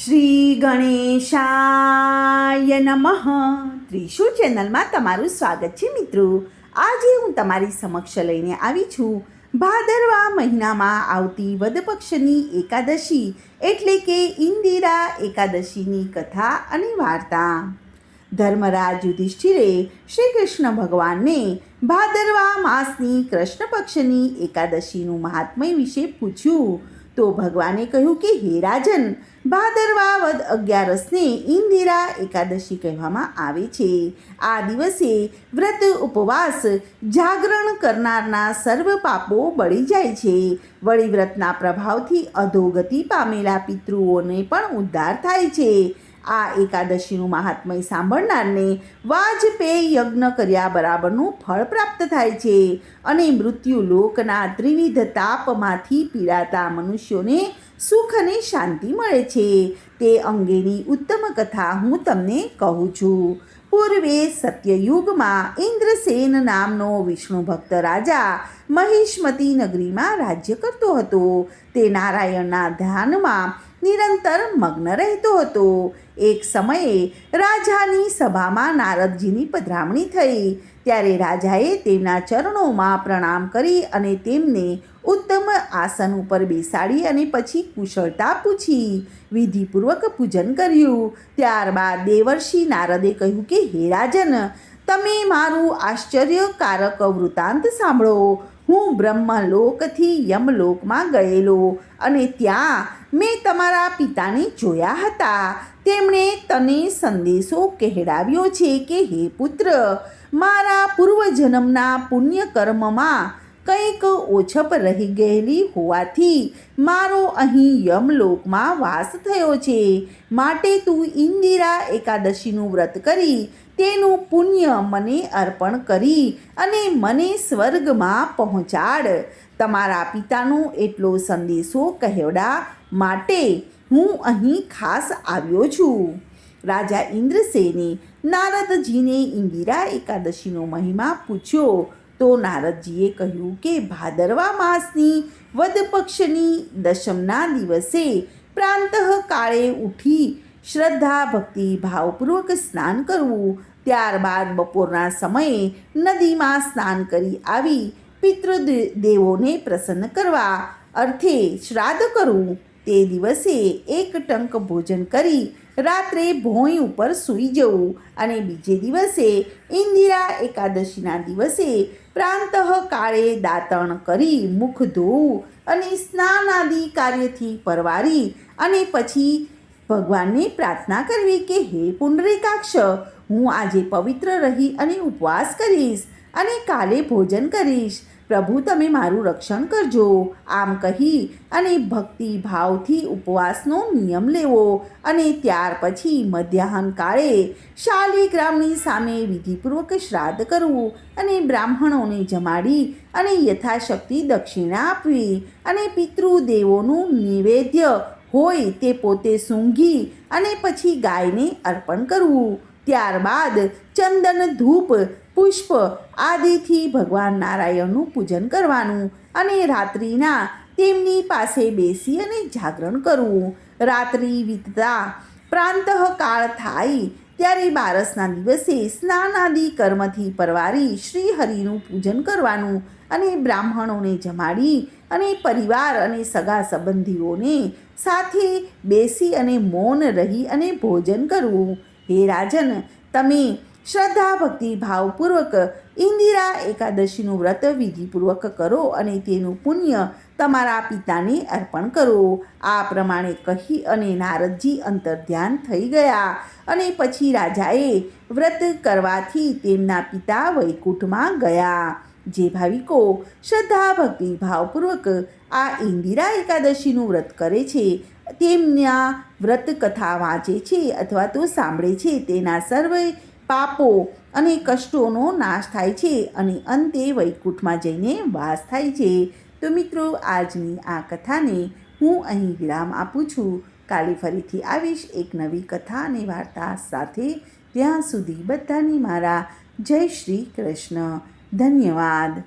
શ્રી ગણેશાય નમઃ. ત્રિશુ ચેનલમાં તમારું સ્વાગત છે મિત્રો. આજે હું તમારી સમક્ષ લઈને આવી છું. ભાદરવા મહિનામાં આવતી વદ પક્ષની એકાદશી એટલે કે ઇન્દિરા એકાદશીની કથા અને વાર્તા. ધર્મરાજ યુધિષ્ઠિરે શ્રી કૃષ્ણ ભગવાનને ભાદરવા માસની કૃષ્ણ પક્ષની એકાદશીનું મહાત્મય વિશે પૂછ્યું. તો ભગવાને કહ્યું કે, હે રાજન, ભાદરવા વદ અગિયારસને ઇન્દિરા એકાદશી કહેવામાં આવે છે. આ દિવસે વ્રત, ઉપવાસ, જાગરણ કરનારના સર્વ પાપો બળી જાય છે. વળી વ્રતના પ્રભાવથી અધોગતિ પામેલા પિતૃઓને પણ ઉદ્ધાર થાય છે. આ એકાદશીનું મહાત્મય સાંભળનારને વાજપેયી યજ્ઞ કર્યા બરાબરનું ફળ પ્રાપ્ત થાય છે અને મૃત્યુ લોકના ત્રિવિધ તાપમાંથી પીડાતા મનુષ્યોને સુખ અને શાંતિ મળે છે. તે અંગેની ઉત્તમ કથા હું તમને કહું છું. પૂર્વે સત્યયુગમાં ઇન્દ્રસેન નામનો વિષ્ણુ ભક્ત રાજા મહિષ્મતી નગરીમાં રાજ્ય કરતો હતો. તે નારાયણના ધ્યાનમાં નિરંતર મગ્ન રહેતો હતો. એક સમયે રાજાની સભામાં નારદજીની પધરામણી થઈ. ત્યારે રાજાએ તેમના ચરણોમાં પ્રણામ કરી અને તેમને ઉત્તમ આસન ઉપર બેસાડી અને પછી કુશળતા પૂછી, વિધિપૂર્વક પૂજન કર્યું. ત્યારબાદ દેવર્ષિ નારદે કહ્યું કે, હે રાજન, તમે મારું આશ્ચર્યકારક વૃત્તાંત સાંભળો. હું બ્રહ્મલોકથી યમલોકમાં ગયેલો અને ત્યાં મેં તમારા પિતાને જોયા હતા. તેમણે તને સંદેશો કહેડાવ્યો છે કે, હે પુત્ર, મારા પૂર્વજન્મના પુણ્યકર્મમાં કંઈક ઓછપ રહી ગયેલી હોવાથી મારો અહીં યમલોકમાં વાસ થયો છે. માટે તું ઇન્દિરા એકાદશીનું વ્રત કરી, તેનું પુણ્ય મને અર્પણ કરી અને મને સ્વર્ગમાં પહોંચાડ. તમારા પિતાનો એટલો સંદેશો કહેવડા માટે હું અહીં ખાસ આવ્યો છું. રાજા ઇન્દ્રસેને નારદજીને ઇન્દિરા એકાદશીનો મહિમા પૂછ્યો તો નારદજીએ કહ્યું કે ભાદરવા માસની વદ પક્ષની દશમના દિવસે પ્રાંતઃ કાળે ઉઠી શ્રદ્ધા, ભક્તિ, ભાવપૂર્વક સ્નાન કરવું. ત્યારબાદ બપોરના સમયે નદીમાં સ્નાન કરી આવી પિતૃદેવોને પ્રસન્ન કરવા અર્થે શ્રાદ્ધ કરવું. તે દિવસે એક ટંક ભોજન કરી રાત્રે ભોંય ઉપર સૂઈ જવું અને બીજે દિવસે ઇન્દિરા એકાદશીના દિવસે પ્રાંતઃ કાળે દાંતણ કરી મુખ ધોવું અને સ્નાન આદિ કાર્યથી પરવારી અને પછી ભગવાનને પ્રાર્થના કરવી કે, હે પુનરેકાક્ષ, હું આજે પવિત્ર રહી અને ઉપવાસ કરીશ અને કાલે ભોજન કરીશ. પ્રભુ, તમે મારું રક્ષણ કરજો. આમ કહી અને ભક્તિ ભાવથી ઉપવાસનો નિયમ લેવો અને ત્યાર પછી મધ્યાહન કાળે શાલિગ્રામની સામે વિધિપૂર્વક શ્રાદ્ધ કરવું અને બ્રાહ્મણોને જમાડી અને યથાશક્તિ દક્ષિણા આપવી અને પિતૃદેવોનું નિવેદ્ય હોય તે પોતે સૂંઘી અને પછી ગાયને અર્પણ કરવું. ત્યારબાદ ચંદન ધૂપ પુષ્પ આદિથી ભગવાન નારાયણનું પૂજન કરવાનું અને રાત્રિના તેમની પાસે બેસી અને જાગરણ કરવું. રાત્રિ વીતતા પ્રાંતઃ કાળ થાય ત્યારે બારસના દિવસે સ્નાન આદિ કર્મથી પરવારી શ્રી હરિનું પૂજન કરવાનું અને બ્રાહ્મણોને જમાડી અને પરિવાર અને સગા સંબંધીઓને સાથે બેસી અને મૌન રહી અને ભોજન કરવું. હે રાજન, તમે શ્રદ્ધા ભક્તિ ભાવપૂર્વક ઇન્દિરા એકાદશીનું વ્રત વિધિપૂર્વક કરો અને તેનું પુણ્ય તમારા પિતાને અર્પણ કરો. આ પ્રમાણે કહી અને નારદજી અંતર્ધ્યાન થઈ ગયા અને પછી રાજાએ વ્રત કરવાથી તેમના પિતા વૈકુંઠમાં ગયા. જે ભાવિકો શ્રદ્ધા ભક્તિ ભાવપૂર્વક આ ઇન્દિરા એકાદશીનું વ્રત કરે છે, તેમના વ્રત કથા વાંચે છે અથવા તો સાંભળે છે, તેના સર્વે પાપો અને કષ્ટોનો નાશ થાય છે અને અંતે વૈકુંઠમાં જઈને વાસ થાય છે. તો મિત્રો, આજની આ કથાને હું અહીં વિરામ આપું છું. કાલે ફરીથી આવીશ એક નવી કથા અને વાર્તા સાથે. ત્યાં સુધી બધાની મારા જય શ્રી કૃષ્ણ. ધન્યવાદ.